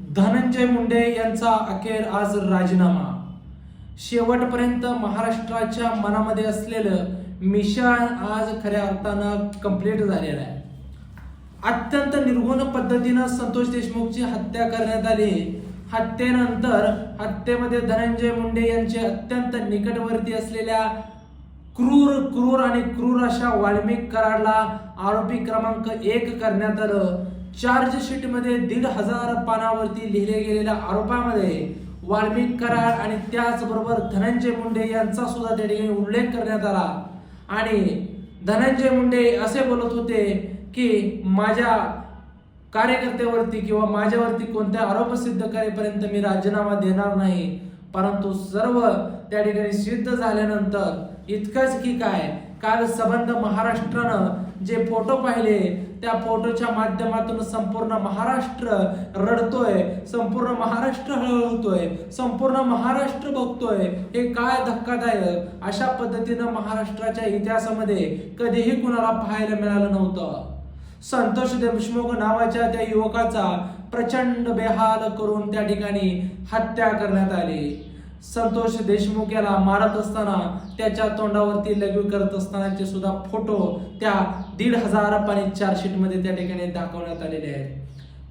धनंजय मुंडे यांचा अखेर आज राजीनामा. शेवटपर्यंत महाराष्ट्राच्या मनामध्ये असलेलं मिशन आज खऱ्या अर्थानं कंप्लीट झालेलं आहे. अत्यंत निर्गुण पद्धतीनं संतोष देशमुखची हत्या करण्यात आली. हत्येनंतर हत्येमध्ये धनंजय मुंडे यांचे अत्यंत निकटवर्ती असलेल्या क्रूर क्रूर आणि क्रूर अशा वाल्मिक कराडला आरोपी क्रमांक एक करण्यात आलं. चार्जशीटमध्ये दीड हजार पानावरती लिहिले गेलेल्या आरोपामध्ये वाल्मिक कराड आणि त्याचबरोबर धनंजय मुंडे यांचा सुद्धा त्या ठिकाणी उल्लेख करण्यात आला. आणि धनंजय मुंडे असे बोलत होते की माझ्या कार्यकर्त्यावरती किंवा माझ्यावरती कोणत्या आरोप सिद्ध करेपर्यंत मी राजीनामा देणार नाही. परंतु सर्व त्या ठिकाणी सिद्ध झाल्यानंतर इतकंच की काय काल सबंध महाराष्ट्रानं जे फोटो पाहिले त्या फोटोच्या माध्यमातून संपूर्ण महाराष्ट्र रडतोय संपूर्ण महाराष्ट्र हळहळतोय संपूर्ण महाराष्ट्र बघतोय हे काय धक्कादायक? अशा पद्धतीनं महाराष्ट्राच्या इतिहासामध्ये कधीही कुणाला पाहायला मिळालं नव्हतं. संतोष देशमुख नावाच्या त्या युवकाचा प्रचंड बेहाल करून त्या ठिकाणी हत्या करण्यात आली. संतोष देशमुख याला मारत असताना त्याच्या तोंडावरती लघवी करत असतानाचे सुद्धा फोटो त्या दीड हजार पाणी चार्जशीटमध्ये त्या ठिकाणी दाखवण्यात आलेले आहेत.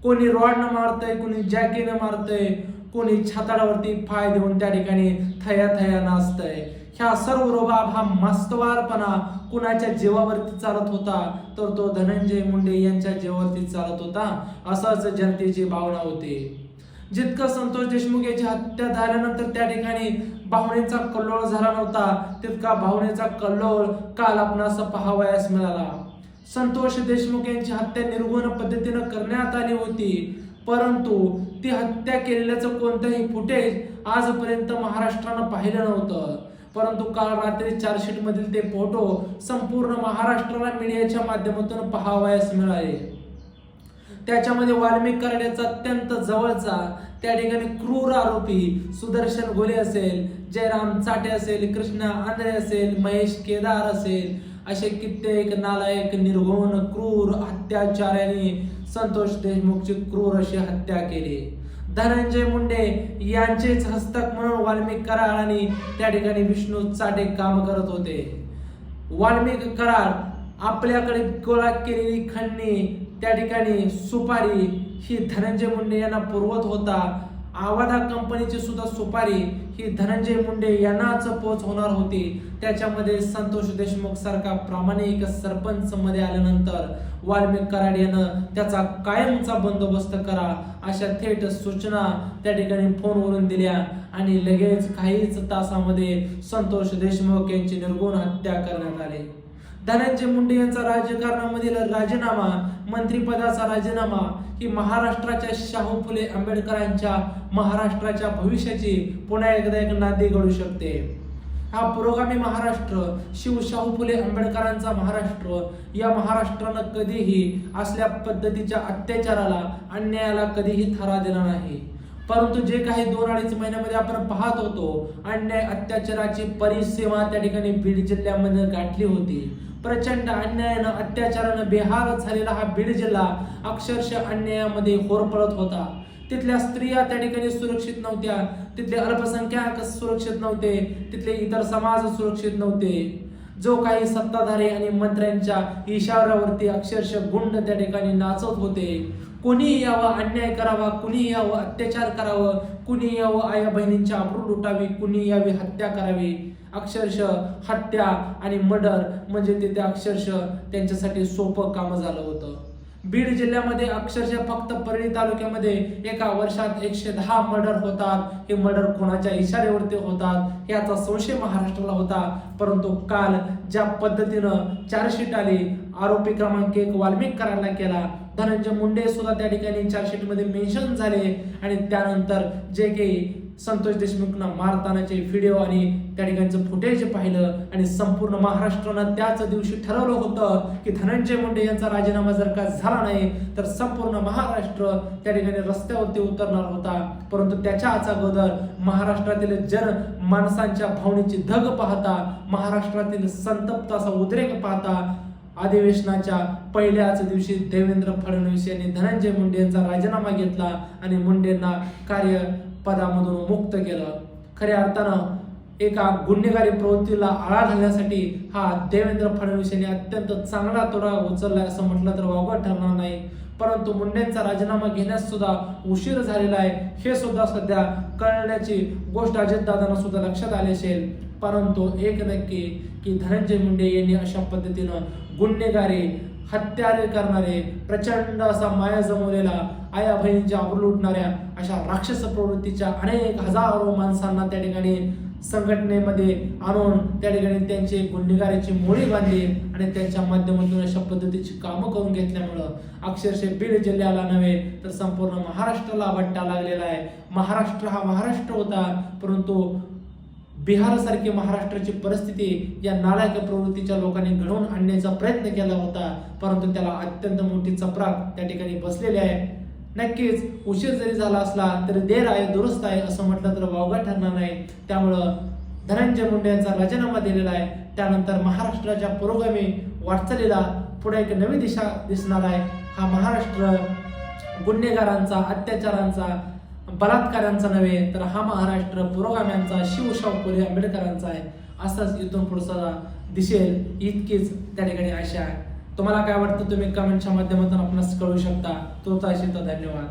कोणी रॉडनं मारतंय कोणी जॅकीनं मारतंय कोणी छाताडावरती पाय देऊन त्या ठिकाणी थया थया नाचतय. ह्या सर्व रोबाब हा मस्तवारपणा कुणाच्या जीवावरती चालत होता तर तो धनंजय मुंडे यांच्या जीवावरती चालत होता असंच जनतेची भावना होती. जितकं संतोष देशमुख याची हत्या झाल्यानंतर त्या ठिकाणी भावनेचा कल्लोळ झाला नव्हता तितका भावनेचा कल्लोळ काल आपणास पाहावयास मिळाला. संतोष देशमुख यांची हत्या निर्गुण पद्धतीनं करण्यात आली होती परंतु ती हत्या केलेल्याचं कोणतंही फुटेज आजपर्यंत महाराष्ट्रानं पाहिलं नव्हतं. परंतु काल रात्री चार्जशीट मधील ते फोटो संपूर्ण महाराष्ट्राला मीडियाच्या माध्यमातून पाहावयास मिळाले. त्याच्यामध्ये वाल्मिक कराड्याचा अत्यंत जवळचा त्या ठिकाणी क्रूर आरोपी सुदर्शन गोले असेल जयराम चाटे असेल कृष्णा आंधळे असेल महेश केदार असेल असे कित्येक नालायक निर्घोण क्रूर अत्याचाराने संतोष देशमुखची क्रूर अशी हत्या केली. धनंजय मुंडे यांचेच हस्तक म्हणून वाल्मिक कराड आणि त्या ठिकाणी विष्णू चाटे काम करत होते. वाल्मिक कराड आपल्याकडे गोळा केलेली खंडणी त्या ठिकाणी सुपारी ही धनंजय मुंडे यांना पुरवत होता. आवादा कंपनीची सुद्धा सुपारी ही धनंजय मुंडे यांनाच पोच होणार होती. त्याच्यामध्ये संतोष देशमुख सारखा प्रामाणिक सरपंच मध्ये आल्यानंतर वाल्मिक कराड यानं त्याचा कायमचा बंदोबस्त करा अशा थेट सूचना त्या ठिकाणी फोनवरून दिल्या आणि लगेच काहीच तासामध्ये संतोष देशमुख यांची निर्गुण हत्या करण्यात आली. धनंजय मुंडे यांचा राजकारणामधील राजीनामा मंत्रिपदाचा राजीनामा ही महाराष्ट्राच्या शाहू फुले आंबेडकरांच्या महाराष्ट्राच्या भविष्याची पुन्हा एकदा एक नांदी घडू शकते. हा पुरोगामी महाराष्ट्र शिव शाहू फुले आंबेडकरांचा महाराष्ट्र या महाराष्ट्रानं कधीही असल्या पद्धतीच्या अत्याचाराला अन्यायाला कधीही थरा दिला नाही. परंतु जे काही दोन अडीच महिन्यामध्ये आपण पाहत होतो अन्याय अत्याचाराची परिसीमा त्या ठिकाणी बीड जिल्ह्यामध्ये गाठली होती. प्रचंड अन्यायानं अत्याचारानं बेहाल झालेला हा बीड जिल्हा अक्षरशः अन्यायामध्ये होरपळत होता. तिथल्या स्त्रिया त्या ठिकाणी सुरक्षित नव्हत्या तिथले अल्पसंख्याक सुरक्षित नव्हते तिथले इतर समाज सुरक्षित नव्हते. जो काही सत्ताधारी आणि मंत्र्यांच्या इशाऱ्यावरती अक्षरशः गुंड त्या ठिकाणी नाचत होते. कोणी यावं अन्याय करावा कुणी यावं अत्याचार करावं कुणी यावं आया बहिणींच्या अब्रू लुटावी कुणी यावी हत्या करावी. अक्षरशः हत्या आणि मर्डर म्हणजे तिथे अक्षरशः त्यांच्यासाठी सोपं काम झालं होतं. बीड जिल्ह्यामध्ये अक्षरशः फक्त परळी तालुक्यामध्ये एका वर्षात एकशे दहा मर्डर होतात. हे मर्डर कोणाच्या इशाऱ्यावरती होतात याचा संशय महाराष्ट्राला होता. परंतु काल ज्या पद्धतीनं चार्जशीट आली आरोपी क्रमांक एक वाल्मिक करायला केला धनंजय मुंडे सुद्धा त्या ठिकाणी चार्जशीटमध्ये मेन्शन झाले. आणि त्यानंतर जे काही संतोष देशमुखना मारतानाचे व्हिडिओ आणि त्या ठिकाणचं फुटेज पाहिलं आणि संपूर्ण महाराष्ट्रानं त्याच दिवशी ठरवलं होतं की धनंजय मुंडे यांचा राजीनामा जर का झाला नाही तर संपूर्ण महाराष्ट्र त्या ठिकाणी रस्त्यावरती उतरणार होता. परंतु त्याच्याच अगोदर महाराष्ट्रातील जन माणसांच्या भावनेची धग पाहता महाराष्ट्रातील संतप्त असा उद्रेक पाहता अधिवेशनाच्या पहिल्याच दिवशी देवेंद्र फडणवीस यांनी धनंजय मुंडे यांचा राजीनामा घेतला आणि मुंडेंना कार्यपदामधून मुक्त केलं. खऱ्या अर्थानं एका गुन्हेगारी प्रवृत्तीला आळा घालण्यासाठी हा देवेंद्र फडणवीस यांनी अत्यंत चांगला तोडा उचलला असं म्हटलं तर वावगं ठरणार नाही. परंतु मुंडेंचा राजीनामा घेण्यास सुद्धा उशीर झालेला आहे हे सुद्धा सध्या कळण्याची गोष्ट अजितदादांना सुद्धा लक्षात आली असेल. परंतु एक नक्की की धनंजय मुंडे यांनी अशा पद्धतीनं गुन्हेगारी हत्यारे करणारे प्रचंड असा माया जमवलेला आया बहिणींच्या आबरू लुटणाऱ्या अशा राक्षस प्रवृत्तीच्या अनेक हजारो माणसांना त्या ठिकाणी संघटनेमध्ये आणून त्या ठिकाणी त्यांचे गुन्हेगारीची मोळी बांधली आणि त्यांच्या माध्यमातून अशा पद्धतीची कामं करून घेतल्यामुळं अक्षरशः बीड जिल्ह्याला नव्हे तर संपूर्ण महाराष्ट्राला भट्टा लागलेला आहे. महाराष्ट्र हा महाराष्ट्र होता परंतु बिहारसारखी महाराष्ट्राची परिस्थिती या नालायक प्रवृत्तीच्या लोकांनी घडवून आणण्याचा प्रयत्न केला होता. परंतु त्याला अत्यंत मोठी चपराक त्या ठिकाणी बसलेली आहे. नक्कीच उशीर जरी झाला असला तरी देर आहे दुरुस्त आहे असं म्हटलं तर वावगा ठरणार नाही. त्यामुळं धनंजय मुंडे यांचा राजीनामा दिलेला आहे. त्यानंतर महाराष्ट्राच्या पुरोगामी वाटचालीला पुढे एक नवी दिशा दिसणार आहे. हा महाराष्ट्र गुन्हेगारांचा अत्याचारांचा बलात्कारांचा नव्हे तर हा महाराष्ट्र पुरोगाम्यांचा शिवशाहू फुले आंबेडकरांचा आहे असाच इथून पुढचा दिसेल इतकीच त्या ठिकाणी आशा आहे. तुम्हाला काय वाटतं तुम्ही कमेंटच्या माध्यमातून आपणास कळू शकता. तोच असेल तर धन्यवाद.